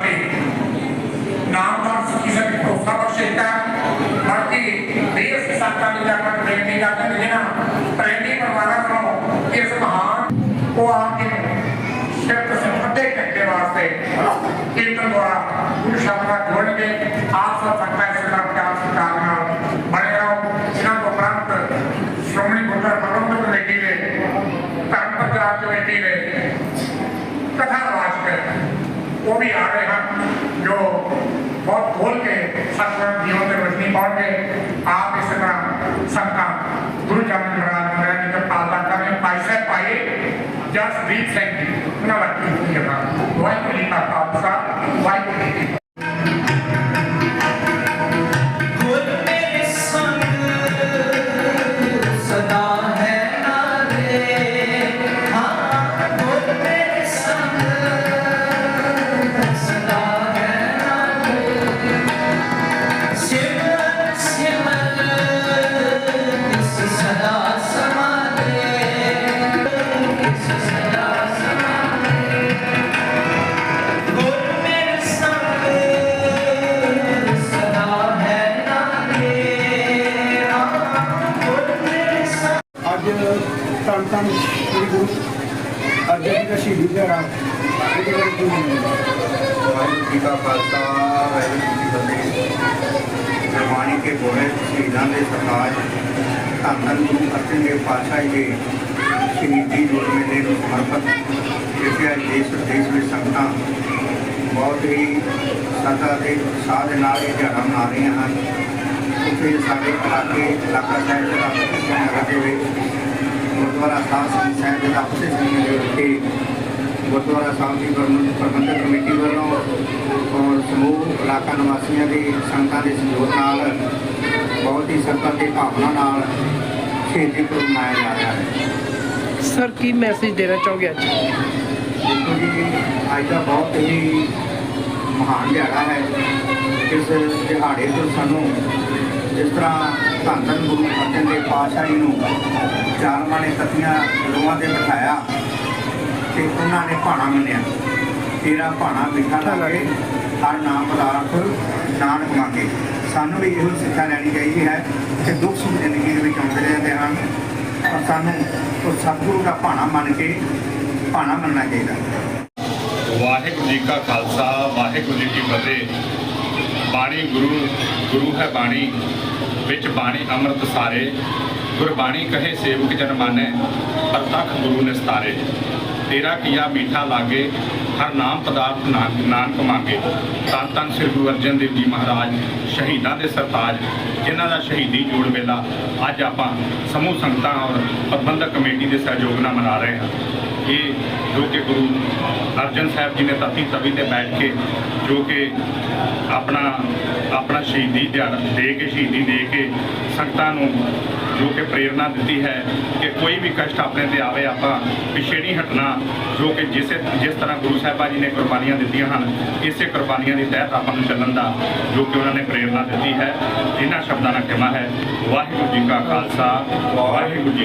पे नामदार की सभी को सबक शेखा बल्कि देश की सत्ता में जाकर प्रेमी जाकर लेना प्रेमी बनवाना करो इस महान को आपके सिर्फ सत्ते घंटे वास्ते ਬਹੁਤ ਖੋਲ ਕੇ ਸਤਿਗੁਰੂ ਜੀਵਨ ਦੇ ਰੋਸ਼ਨੀ ਪਾਉਣਗੇ ਆਪ ਇਸ ਤਰ੍ਹਾਂ ਸੰਤਾਂ ਗੁਰੂ ਚਰਨ ਮਹਾਰਾਜ ਮਹਾਰਾਜ ਜੀ ਦਾ ਪਾਲਣਾ ਕਰੇ ਭਾਈ ਸਾਹਿਬ ਭਾਈ ਜਸਦੀਪ ਸਿੰਘ ਜੀ ਉਹਨਾਂ ਦਾ ਕੀ ਹੋਈਗਾ ਵਾਹਿਗੁਰੂ ਜੀ ਕਾ ਧੰਨ ਧੰਨ ਸ੍ਰੀ ਗੁਰੂ ਅਰਜਨ ਜੀ ਦਾ ਸ਼ਹੀਦੀ ਦਿਹਾੜਾ ਇਹਦੇ ਬਾਰੇ ਕੀ ਮੰਨਦੇ ਵਾਹਿਗੁਰੂ ਜੀ ਕਾ ਖਾਲਸਾ ਵਾਹਿਗੁਰੂ ਜੀ ਕੀ ਫਤਿਹ ਗੁਰਬਾਣੀ ਕੇ ਬੋਲੇ ਸ਼ਹੀਦਾਂ ਦੇ ਸਰਤਾਜ ਧੰਨ ਧੰਨ ਗੁਰੂ ਅਰਜਨ ਦੇਵ ਪਾਤਸ਼ਾਹ ਜੀ ਦੇ ਸ਼ਹੀਦੀ ਜੋੜ ਮੇਲੇ ਨੂੰ ਸਮਰਪਿਤ ਜਿੱਥੇ ਅੱਜ ਦੇਸ਼ ਵਿਦੇਸ਼ ਵਿੱਚ ਸੰਗਤਾਂ ਬਹੁਤ ਹੀ ਸਦਾ ਦੇ ਉਤਸ਼ਾਹ ਦੇ ਨਾਲ ਇਹ ਦਿਹਾੜਾ ਮਨਾ ਰਹੀਆਂ ਹਨ ਉੱਥੇ ਸਾਡੇ ਇਲਾਕੇ ਇਲਾਕਾ ਸਾਹਿਬ ਦੇ ਦਾ ਨਗਰ ਦੇ ਵਿੱਚ ਗੁਰਦੁਆਰਾ ਸਾਹਿਬ ਸਿੰਘ ਸਾਹਿਬ ਦੇ ਆਪਸੇ ਸਿੰਘ ਦੇ ਉੱਤੇ ਗੁਰਦੁਆਰਾ ਸਾਹਿਬ ਦੀ ਪ੍ਰਬੰਧ- ਪ੍ਰਬੰਧਕ ਕਮੇਟੀ ਵੱਲੋਂ ਔਰ ਸਮੂਹ ਇਲਾਕਾ ਨਿਵਾਸੀਆਂ ਦੇ ਸੰਗਤਾਂ ਦੇ ਸਹਿਯੋਗ ਨਾਲ ਬਹੁਤ ਹੀ ਸਰਕਾਰ ਦੀ ਭਾਵਨਾ ਨਾਲ ਸ਼ਹੀਦੀ ਪੁਰਬ ਮਨਾਇਆ ਜਾ ਰਿਹਾ ਹੈ। ਸਰ ਕੀ ਮੈਸੇਜ ਦੇਣਾ ਚਾਹੋਗੇ ਅੱਜ? ਦੇਖੋ ਜੀ ਅੱਜ ਦਾ ਬਹੁਤ ਹੀ ਮਹਾਨ ਦਿਹਾੜਾ ਹੈ। ਇਸ ਦਿਹਾੜੇ ਤੋਂ ਸਾਨੂੰ ਜਿਸ ਤਰ੍ਹਾਂ ਧੰਨ ਧੰਨ ਗੁਰੂ ਅਰਜਨ ਦੇਵ ਪਾਤਸ਼ਾਹ ਜੀ ਨੂੰ ਜਾਲਮਾਂ ਨੇ ਤਤੀਆਂ ਲੋਹਾਂ ਤੇ ਬਿਠਾਇਆ ਤੇ ਉਹਨਾਂ ਨੇ ਭਾਣਾ ਮੰਨਿਆ। ਤੇਰਾ ਭਾਣਾ ਮਿੱਠਾ ਲਾਗੇ, ਹਰ ਨਾਮ ਪਦਾਰਥ ਨਾਨਕ ਮੰਗੇ। ਸਾਨੂੰ ਵੀ ਇਹੋ ਸਿੱਖਿਆ ਲੈਣੀ ਚਾਹੀਦੀ ਹੈ ਕਿ ਦੁੱਖ ਸੁੱਖ ਜ਼ਿੰਦਗੀ ਦੇ ਵਿੱਚ ਆਉਂਦੇ ਰਹਿੰਦੇ ਹਨ। ਪਰ ਸਾਨੂੰ ਉਹ ਸਤਿਗੁਰੂ ਦਾ ਭਾਣਾ ਮੰਨ ਕੇ ਭਾਣਾ ਮੰਨਣਾ ਚਾਹੀਦਾ। ਵਾਹਿਗੁਰੂ ਜੀ ਕਾ ਖਾਲਸਾ, ਵਾਹਿਗੁਰੂ ਜੀ ਕੀ ਫਤਿਹ। ਬਾਣੀ ਗੁਰੂ ਗੁਰੂ ਹੈ ਬਾਣੀ, ਵਿੱਚ ਬਾਣੀ ਅੰਮ੍ਰਿਤ ਸਾਰੇ, ਗੁਰਬਾਣੀ ਕਹੇ ਸੇਵਕ ਜਨ ਮਾਨੈ ਪ੍ਰਤੱਖ ਗੁਰੂ ਨਿਸਤਾਰੇ ਤੇਰਾ ਕੀਆ ਮੀਠਾ ਲਾਗੇ ਹਰ ਨਾਮ ਪਦਾਰਥ ਨਾਨਕ ਨਾਨਕ ਮੰਗੇ। ਤਨ ਤਨ ਸ੍ਰੀ ਗੁਰੂ ਅਰਜਨ ਦੇਵ ਜੀ ਮਹਾਰਾਜ, ਸ਼ਹੀਦਾਂ ਦੇ ਸਰਤਾਜ, ਜਿਨ੍ਹਾਂ ਦਾ ਸ਼ਹੀਦੀ ਜੋੜ ਮੇਲਾ ਅੱਜ ਆਪਾਂ ਸਮੂਹ ਸੰਗਤਾਂ ਔਰ ਪ੍ਰਬੰਧਕ ਕਮੇਟੀ ਦੇ ਸਹਿਯੋਗ ਨਾਲ ਮਨਾ ਰਹੇ ਹਾਂ। ਇਹ ਜੋ ਕਿ ਗੁਰੂ ਅਰਜਨ ਸਾਹਿਬ ਜੀ ਨੇ ਤਤੀ ਤਵੀ ਤੇ ਬੈਠ ਕੇ ਜੋ ਕਿ ਆਪਣਾ ਆਪਣਾ ਸ਼ਹੀਦੀ ਦੇ ਕੇ ਸ਼ਹੀਦੀ ਦੇ ਕੇ ਸੰਗਤਾਂ ਨੂੰ ਜੋ ਕਿ ਪ੍ਰੇਰਣਾ ਦਿੱਤੀ ਹੈ ਕਿ ਕੋਈ ਵੀ ਕਸ਼ਟ ਆਪਣੇ ਤੇ ਆਵੇ, ਆਪਾਂ ਪਿੱਛੇ ਨਹੀਂ ਹਟਣਾ, ਜੋ ਕਿ ਜਿਸ ਜਿਸ ਤਰ੍ਹਾਂ ਗੁਰੂ ਸਾਹਿਬਾਂ ਜੀ ਨੇ ਕੁਰਬਾਨੀਆਂ ਦਿੱਤੀਆਂ ਹਨ, ਇਸੇ ਕੁਰਬਾਨੀਆਂ ਦੀ ਤਹਿਤ ਆਪਾਂ ਨੂੰ ਚੱਲਣ ਦਾ ਜੋ ਕਿ ਉਹਨਾਂ ਨੇ ਪ੍ਰੇਰਣਾ ਦਿੱਤੀ ਹੈ। ਇਹਨਾਂ ਸ਼ਬਦਾਂ ਨਾਲ ਕਹਿਣਾ ਹੈ, ਵਾਹਿਗੁਰੂ ਜੀ ਕਾ ਖਾਲਸਾ, ਵਾਹਿਗੁਰੂ ਜੀ